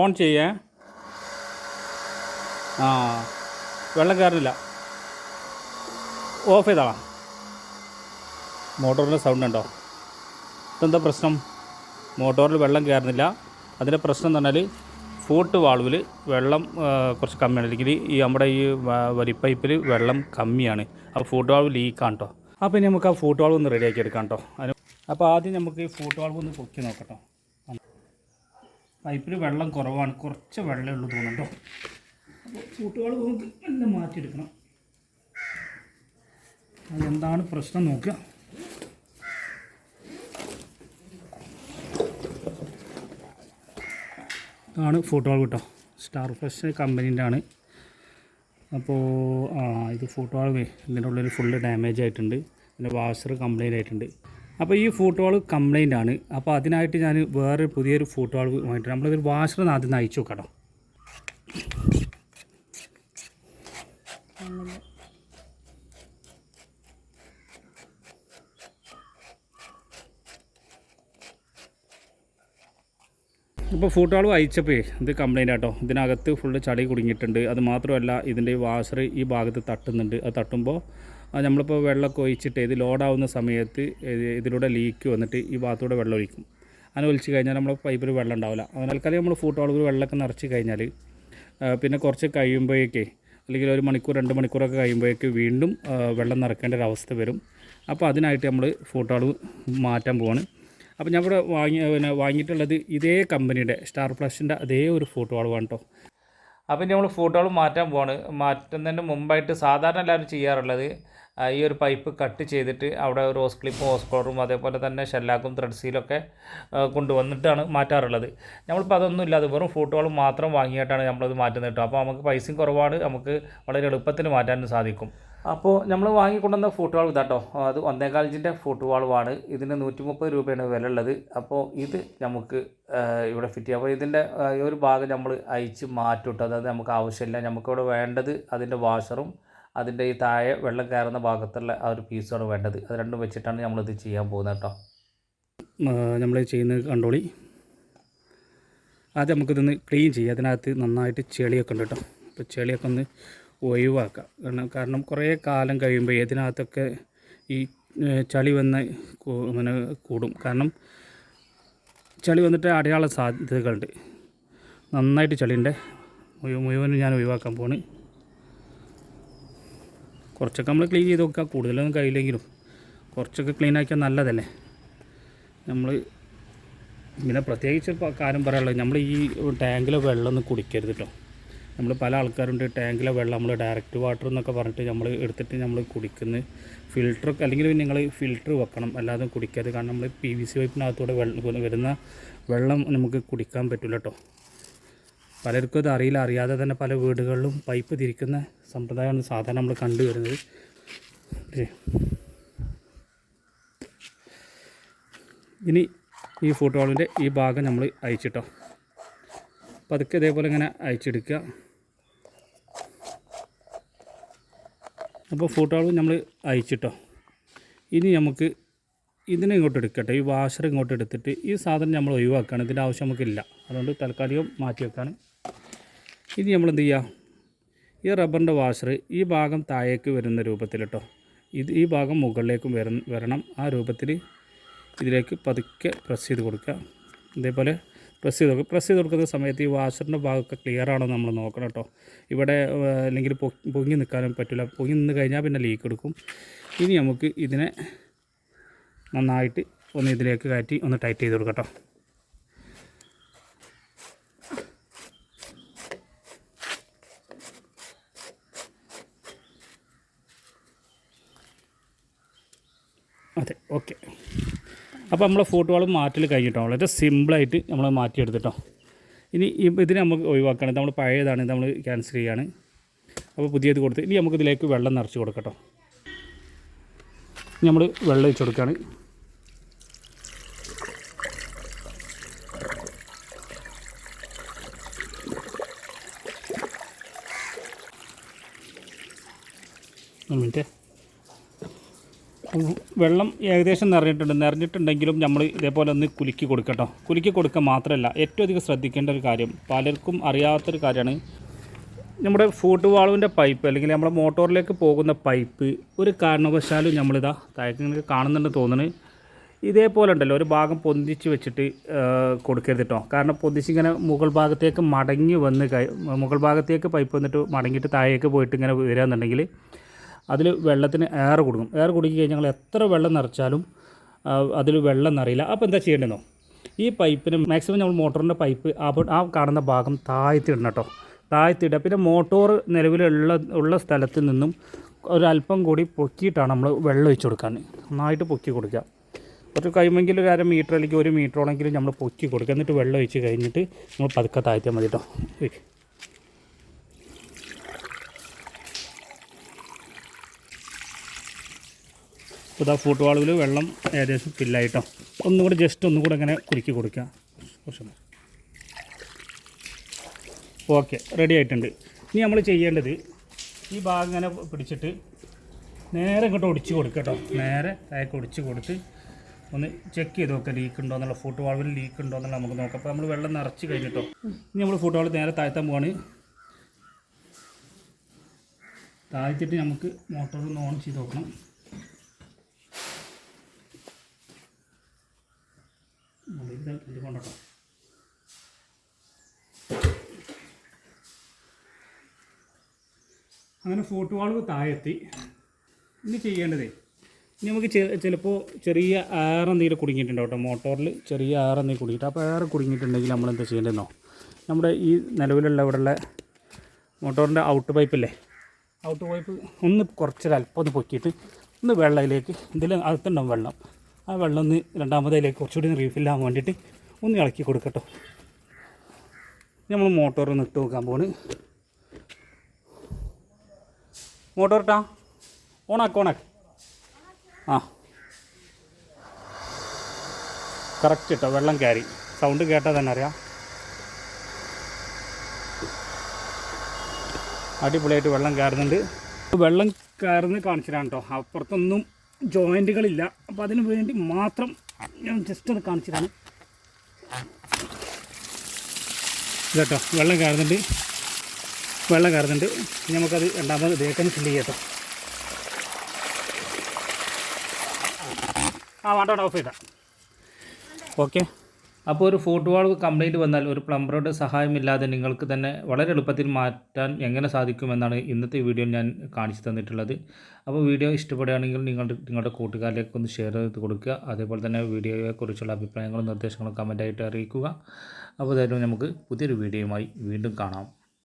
On ചെയ്യേ. ആ വെള്ളം കയറുന്നില്ല ഓഫ് ചെയ്താളാം. മോട്ടോറിന്റെ സൗണ്ട് ഉണ്ടോ? ഇതെന്താ പ്രശ്നം? മോട്ടോറിൽ വെള്ളം കയറുന്നില്ല അതിന്റെ പ്രശ്നം എന്ന് പറഞ്ഞാൽ ഫൂട്ട് വാൾവിൽ വെള്ളം കുറച്ച് കമ്മിയാണ്. അല്ലെങ്കിൽ ഈ നമ്മുടെ ഈ വലിപ്പൈപ്പിൽ വെള്ളം കമ്മിയാണ്. അപ്പോൾ ഫൂട്ട് വാൾവ് ലീക്കാണ് കേട്ടോ അപ്പോൾ ഇനി നമുക്ക് ആ ഫൂട്ട് വാൾവ് ഒന്ന് റെഡിയാക്കി എടുക്കാം കേട്ടോ അപ്പോൾ ആദ്യം നമുക്ക് ഈ ഫൂട്ട് വാൾവ് ഒന്ന് പൊക്കി നോക്കട്ടോ പൈപ്പിൽ വെള്ളം കുറവാണ്. കുറച്ച് വെള്ളമേ ഉള്ളൂ തോന്നുന്നുണ്ടോ അപ്പോൾ ചൂട്ടുകൾ നോക്കി എല്ലാം മാറ്റിയെടുക്കണം. അതെന്താണ് പ്രശ്നം നോക്കുക. ഇതാണ് ഫോട്ടോ കേട്ടോ. സ്റ്റാർ ഫ്രഷ് കമ്പനീന്റെ ആണ് അപ്പോൾ ആ ഇത് ഫോട്ടോ ഇതിന്റെ ഉള്ളിൽ ഫുള്ള് ഡാമേജ് ആയിട്ടുണ്ട്. പിന്നെ വാഷർ കംപ്ലൈന്റ് ആയിട്ടുണ്ട്. അപ്പോൾ ഈ ഫോട്ടോ ആൾ കംപ്ലൈന്റ് ആണ്. അപ്പോൾ അതിനായിട്ട് ഞാൻ വേറെ പുതിയൊരു ഫോട്ടോ ആൾ വാങ്ങിയിട്ട് നമ്മളിതൊരു വാഷർ ആദ്യം നയിച്ചു അയച്ചു നോക്കാം ഇപ്പോൾ ഫൂട്ടാൾ അയച്ചപ്പോൾ ഇത് കംപ്ലൈന്റ് ആട്ടോ. ഇതിനകത്ത് ഫുള്ള് ചളി കുടുങ്ങിയിട്ടുണ്ട്. അത് മാത്രമല്ല ഇതിന്റെ വാഷർ ഈ ഭാഗത്ത് തട്ടുന്നുണ്ട്. അത് തട്ടുമ്പോൾ നമ്മളിപ്പോൾ വെള്ളമൊക്കെ ഒഴിച്ചിട്ട് ഇത് ലോഡാവുന്ന സമയത്ത് ഇതിലൂടെ ലീക്ക് വന്നിട്ട് ഈ ഭാഗത്തൂടെ വെള്ളം ഒഴിക്കും. അങ്ങനെ ഒഴിച്ച് കഴിഞ്ഞാൽ നമ്മൾ പൈപ്പിൽ വെള്ളം ഉണ്ടാവില്ല. അതിനാൽക്കാലം നമ്മൾ ഫൂട്ടാളുകൾ വെള്ളമൊക്കെ നിറച്ച് കഴിഞ്ഞാൽ പിന്നെ കുറച്ച് കഴിയുമ്പോഴേക്കേ അല്ലെങ്കിൽ ഒരു മണിക്കൂർ രണ്ട് മണിക്കൂറൊക്കെ കഴിയുമ്പോഴേക്ക് വീണ്ടും വെള്ളം നിറക്കേണ്ട ഒരു അവസ്ഥ വരും. അപ്പോൾ അതിനായിട്ട് നമ്മൾ ഫൂട്ടാൾ മാറ്റാൻ പോവാണ്. അപ്പോൾ ഞാൻ ഇവിടെ വാങ്ങി പിന്നെ വാങ്ങിയിട്ടുള്ളത് ഇതേ കമ്പനിയുടെ സ്റ്റാർ പ്ലസിന്റെ അതേ ഒരു ഫോട്ടോ ആളുവാണ് കേട്ടോ അപ്പം നമ്മൾ ഫോട്ടോകൾ മാറ്റാൻ പോവാണ്. മാറ്റുന്നതിന് മുമ്പായിട്ട് സാധാരണ എല്ലാവരും ചെയ്യാറുള്ളത് ഈ ഒരു പൈപ്പ് കട്ട് ചെയ്തിട്ട് അവിടെ റോസ് ക്ലിപ്പും ഹോസ് കോളറും അതേപോലെ തന്നെ ഷെല്ലാക്കും ത്രെഡ് സീലൊക്കെ ആ, കൊണ്ടുവന്നിട്ടാണ് മാറ്റാറുള്ളത്. നമ്മളിപ്പോൾ അതൊന്നും ഇല്ലാതെ വെറും ഫോട്ടോകൾ മാത്രം വാങ്ങിയിട്ടാണ് നമ്മളത് മാറ്റുന്നത് കേട്ടോ. അപ്പോൾ നമുക്ക് പൈസയും കുറവാണ് നമുക്ക് വളരെ എളുപ്പത്തിൽ മാറ്റാനും സാധിക്കും. അപ്പോൾ നമ്മൾ വാങ്ങിക്കൊണ്ടുവന്ന ഫോട്ടോകൾ ഇതാട്ടോ. അത് ഒന്നേകാൽ ഇഞ്ചിന്റെ ഫോട്ടോകളുമാണ് ഇതിന് നൂറ്റി മുപ്പത് രൂപയാണ് വില ഉള്ളത് അപ്പോൾ ഇത് നമുക്ക് ഇവിടെ ഫിറ്റ് ചെയ്യാം. അപ്പോൾ ഇതിന്റെ ഒരു ഭാഗം നമ്മൾ അയച്ച് മാറ്റിട്ട് അതായത് നമുക്ക് ആവശ്യമില്ല. നമുക്കിവിടെ വേണ്ടത് അതിന്റെ വാഷറും അതിന്റെ ഈ താഴെ വെള്ളം കയറുന്ന ഭാഗത്തുള്ള ആ ഒരു പീസാണ് വേണ്ടത്. അത് രണ്ടും വെച്ചിട്ടാണ് നമ്മളിത് ചെയ്യാൻ പോകുന്നത് കേട്ടോ. നമ്മൾ ചെയ്യുന്ന കണ്ടോളി. ആദ്യം നമുക്കിതൊന്ന് ക്ലീൻ ചെയ്യാം. അതിനകത്ത് നന്നായിട്ട് ചെളിയൊക്കെ ഉണ്ട് കേട്ടോ. അപ്പോൾ ചെളിയൊക്കെ ഒന്ന് ഒഴിവാക്കാം. കാരണം കാരണം കുറേ കാലം കഴിയുമ്പോൾ ഇതിനകത്തൊക്കെ ഈ ചളി വന്ന് അങ്ങനെ കൂടും. കാരണം ചളി വന്നിട്ട് അടയാള സാധ്യതകളുണ്ട്. നന്നായിട്ട് ചളിയുണ്ട്. മുഴുവനും ഞാൻ ഒഴിവാക്കാൻ പോണ്. കുറച്ചൊക്കെ നമ്മൾ ക്ലീൻ ചെയ്ത് നോക്കുക കൂടുതലൊന്നും കഴിയില്ലെങ്കിലും കുറച്ചൊക്കെ ക്ലീൻ ആക്കിയാൽ നല്ലതല്ലേ? നമ്മൾ പിന്നെ പ്രത്യേകിച്ച് കാര്യം പറയാനുള്ളത് നമ്മൾ ഈ ടാങ്കിലെ വെള്ളം ഒന്നും കുടിക്കരുത് കേട്ടോ നമ്മൾ പല ആൾക്കാരുണ്ട് ടാങ്കിലെ വെള്ളം നമ്മൾ ഡയറക്റ്റ് വാട്ടർ എന്നൊക്കെ പറഞ്ഞിട്ട് നമ്മൾ എടുത്തിട്ട് നമ്മൾ കുടിക്കുന്നത് ഫിൽറ്ററൊക്കെ അല്ലെങ്കിൽ നിങ്ങൾ ഫിൽറ്റർ വെക്കണം. അല്ലാതെ കുടിക്കരുത് കാരണം നമ്മൾ പി വി സി പൈപ്പിനകത്തൂടെ വെള്ളം വരുന്ന വെള്ളം നമുക്ക് കുടിക്കാൻ പറ്റില്ല കേട്ടോ പലർക്കും ഇത് അറിയില്ല. അറിയാതെ തന്നെ പല വീടുകളിലും പൈപ്പ് തിരിക്കുന്ന സമ്പ്രദായമാണ് സാധാരണ നമ്മൾ കണ്ടുവരുന്നത്? ഇനി ഈ ഫോട്ടോളിന്റെ ഈ ഭാഗം നമ്മൾ അയച്ചിട്ടോ. പതുക്കെ ഇതേപോലെ ഇങ്ങനെ അയച്ചെടുക്കുക. അപ്പോൾ ഫോട്ടോകൾ നമ്മൾ അയച്ചിട്ടോ. ഇനി നമുക്ക് ഇതിനെ ഇങ്ങോട്ട് എടുക്കട്ടെ. ഈ വാഷർ ഇങ്ങോട്ട് എടുത്തിട്ട് ഈ സാധനം നമ്മൾ ഒഴിവാക്കുകയാണ്. ഇതിന്റെ ആവശ്യം നമുക്കില്ല. അതുകൊണ്ട് തൽക്കാലികം മാറ്റി വെക്കാണ്. ഇനി നമ്മൾ എന്ത് ചെയ്യുക? ഈ റബ്ബറിന്റെ വാഷർ ഈ ഭാഗം താഴേക്ക് വരുന്ന രൂപത്തിൽ കേട്ടോ ഇത് ഈ ഭാഗം മുകളിലേക്കും വര വരണം. ആ രൂപത്തിൽ ഇതിലേക്ക് പതുക്കെ പ്രസ് ചെയ്ത് കൊടുക്കുക. ഇതേപോലെ പ്രസ് ചെയ്ത് കൊടുക്കുക. പ്രസ് ചെയ്ത് കൊടുക്കുന്ന സമയത്ത് ഈ വാഷറിന്റെ ഭാഗമൊക്കെ ക്ലിയർ ആണോ നമ്മൾ നോക്കണം കേട്ടോ. ഇവിടെ അല്ലെങ്കിൽ പൊങ്ങി നിൽക്കാനും പറ്റില്ല. പൊങ്ങി നിന്ന് കഴിഞ്ഞാൽ പിന്നെ ലീക്ക് എടുക്കും. ഇനി നമുക്ക് ഇതിനെ നന്നായിട്ട് ഒന്ന് ഇതിലേക്ക് കയറ്റി ഒന്ന് ടൈറ്റ് ചെയ്ത് കൊടുക്കാം കേട്ടോ. അതെ ഓക്കെ അപ്പോൾ നമ്മളെ ഫോട്ടോകൾ മാറ്റൽ കഴിഞ്ഞിട്ടോ? വളരെ സിമ്പിളായിട്ട് നമ്മൾ മാറ്റിയെടുത്തിട്ടോ. ഇനി ഇതിനെ നമുക്ക് ഒഴിവാക്കുകയാണ് നമ്മൾ പഴയതാണ്. നമ്മൾ ക്യാൻസൽ ചെയ്യാണ്. അപ്പോൾ പുതിയത് കൊടുത്ത് ഇനി നമുക്ക് ഇതിലേക്ക് വെള്ളം നിറച്ച് കൊടുക്കട്ടോ. നമ്മൾ വെള്ളം ഒഴിച്ച് കൊടുക്കുകയാണ് മിനിറ്റ് വെള്ളം ഏകദേശം നിറഞ്ഞിട്ടുണ്ട്. നിറഞ്ഞിട്ടുണ്ടെങ്കിലും നമ്മൾ ഇതേപോലെ ഒന്ന് കുലുക്കി കൊടുക്കട്ടോ. കുലുക്കി കൊടുക്കുക മാത്രമല്ല ഏറ്റവും അധികം ശ്രദ്ധിക്കേണ്ട ഒരു കാര്യം പലർക്കും അറിയാത്തൊരു കാര്യമാണ്. നമ്മുടെ ഫൂട്ട് വാളുവിന്റെ പൈപ്പ് അല്ലെങ്കിൽ നമ്മുടെ മോട്ടോറിലേക്ക് പോകുന്ന പൈപ്പ് ഒരു കാരണവശാലും നമ്മളിതാ താഴേക്ക് കാണുന്നുണ്ട് തോന്നുന്നു ഇതേപോലെ ഉണ്ടല്ലോ ഒരു ഭാഗം പൊന്തിച്ച് വെച്ചിട്ട് കൊടുക്കരുത് കേട്ടോ കാരണം പൊന്തിച്ച് ഇങ്ങനെ മുകൾ ഭാഗത്തേക്ക് മടങ്ങി വന്ന് മുകൾ ഭാഗത്തേക്ക് പൈപ്പ് വന്നിട്ട് മടങ്ങിയിട്ട് താഴേക്ക് പോയിട്ട് ഇങ്ങനെ വരികയെന്നുണ്ടെങ്കിൽ അതിൽ വെള്ളത്തിന് എയർ കൊടുക്കും. എയർ കൊടുക്കി കഴിഞ്ഞാൽ ഞങ്ങൾ എത്ര വെള്ളം നിറച്ചാലും അതിൽ വെള്ളം നിറയില്ല. അപ്പോൾ എന്താ ചെയ്യേണ്ടതെന്നോ ഈ പൈപ്പിന് മാക്സിമം നമ്മൾ മോട്ടറിന്റെ പൈപ്പ് ആ ആ കാണുന്ന ഭാഗം താഴ്ത്തിയിടണം കേട്ടോ താഴ്ത്തിയിടുക പിന്നെ മോട്ടോർ നിലവിലുള്ള ഉള്ള സ്ഥലത്ത് നിന്നും ഒരല്പം കൂടി പൊക്കിയിട്ടാണ് നമ്മൾ വെള്ളം ഒഴിച്ചു കൊടുക്കാൻ നന്നായിട്ട് പൊക്കി കൊടുക്കുക ഒരു കഴിയുമെങ്കിൽ ഒരു അര മീറ്റർ അല്ലെങ്കിൽ ഒരു മീറ്ററോളെങ്കിലും നമ്മൾ പൊക്കി കൊടുക്കുക എന്നിട്ട് വെള്ളം ഒഴിച്ച് കഴിഞ്ഞിട്ട് നമ്മൾ പതുക്കെ താഴ്ത്തിയാൽ മതി കേട്ടോ ഇപ്പോൾ ഇതാ ഫൂട്ട് വാളുവിൽ വെള്ളം ഏകദേശം ഫില്ലായിട്ടോ ഒന്നും കൂടെ ജസ്റ്റ് ഒന്നും കൂടെ ഇങ്ങനെ കുലുക്കി കൊടുക്കുക കുറച്ച് ഓക്കെ റെഡി ആയിട്ടുണ്ട്. ഇനി നമ്മൾ ചെയ്യേണ്ടത് ഈ ഭാഗം ഇങ്ങനെ പിടിച്ചിട്ട് നേരെ ഇങ്ങോട്ട് ഒടിച്ച് കൊടുക്കുക കേട്ടോ. നേരെ താഴേക്ക് ഒടിച്ച് കൊടുത്ത് ഒന്ന് ചെക്ക് ചെയ്ത് നോക്കുക ലീക്ക് ഉണ്ടോ എന്നുള്ള ഫോട്ടോ വാൾവിൽ ലീക്ക് ഉണ്ടോ എന്നുള്ള നമുക്ക് നോക്കാം. അപ്പോൾ നമ്മൾ വെള്ളം നിറച്ച് കഴിഞ്ഞിട്ടോ ഇനി നമ്മൾ ഫോട്ടോ വാൾവ് നേരെ താഴ്ത്താൻ പോവാണ്. താഴ്ത്തിട്ട് നമുക്ക് മോട്ടോർ ഒന്ന് ഓൺ ചെയ്ത് നോക്കണം. ഇത് അങ്ങനെ ഫോട്ടോ വാൾവ് താഴെത്തി. ഇനി ചെയ്യേണ്ടതേ ഇനി നമുക്ക് ചിലപ്പോൾ ചെറിയ എയർ എന്തെങ്കിലും കുടുങ്ങിയിട്ടുണ്ടാവും കേട്ടോ മോട്ടോറിൽ ചെറിയ എയർ എന്തെങ്കിലും കുടുങ്ങിയിട്ട് അപ്പോൾ എയർ കുടുങ്ങിയിട്ടുണ്ടെങ്കിൽ നമ്മൾ എന്താ ചെയ്യേണ്ടതെന്നോ? നമ്മുടെ ഈ നിലവിലുള്ള ഇവിടെയുള്ള മോട്ടോറിന്റെ ഔട്ട് പൈപ്പില്ലേ ഔട്ട് പൈപ്പ് ഒന്ന് കുറച്ചൊരു അല്പം ഒന്ന് പൊക്കിയിട്ട് ഒന്ന് വെള്ളയിലേക്ക് ഇതിൽ അകത്തുണ്ടാവും വെള്ളം. ആ വെള്ളം ഒന്ന് രണ്ടാമതിലേക്ക് കുറച്ചുകൂടി റീഫില്ലാകാൻ വേണ്ടിയിട്ട് ഒന്ന് ഇളക്കി കൊടുക്കട്ടോ. നമ്മൾ മോട്ടോർ ഒന്ന് ഇട്ട് നോക്കാൻ പോണ്. മോട്ടോർ ഇട്ടാ? ഓണാക്ക് ഓണാക്ക്. ആ. കറക്റ്റ് ഇട്ടോ? വെള്ളം കയറി. സൗണ്ട് കേട്ടാൽ തന്നെ അറിയാം. അടിപൊളിയായിട്ട് വെള്ളം കയറുന്നുണ്ട്. വെള്ളം കയറുന്നത് കാണിച്ചിട്ടാണ് കേട്ടോ അപ്പുറത്തൊന്നും ജോയിന്റുകളില്ല. അപ്പോൾ അതിന് വേണ്ടി മാത്രം ഞാൻ ജസ്റ്റ് ഒന്ന് കാണിച്ചതാണ് ഇതട്ടോ വെള്ളം കയറുന്നുണ്ട്. വെള്ളം കയറുന്നുണ്ട്. നമുക്കത് രണ്ടാമത് ദേഹത്തിന് ഫില്ല് ചെയ്യാം കേട്ടോ. ആ വേണ്ട ഓഫ് ചെയ്താൽ ഓക്കെ. അപ്പോൾ ഒരു ഫോട്ട് വാൾ കംപ്ലൈന്റ് വന്നാൽ ഒരു പ്ലംബറുടെ സഹായമില്ലാതെ നിങ്ങൾക്ക് തന്നെ വളരെ എളുപ്പത്തിൽ മാറ്റാൻ എങ്ങനെ സാധിക്കുമെന്നാണ് ഇന്നത്തെ വീഡിയോ ഞാൻ കാണിച്ചു തന്നിട്ടുള്ളത്. അപ്പോൾ വീഡിയോ ഇഷ്ടപ്പെടുകയാണെങ്കിൽ നിങ്ങളുടെ നിങ്ങളുടെ കൂട്ടുകാരിലേക്ക് ഒന്ന് ഷെയർ ചെയ്ത് കൊടുക്കുക. അതേപോലെ തന്നെ വീഡിയോയെക്കുറിച്ചുള്ള അഭിപ്രായങ്ങളും നിർദ്ദേശങ്ങളും കമന്റായിട്ട് അറിയിക്കുക. അപ്പോൾ അതായിരുന്നു നമുക്ക് പുതിയൊരു വീഡിയോയുമായി വീണ്ടും കാണാം.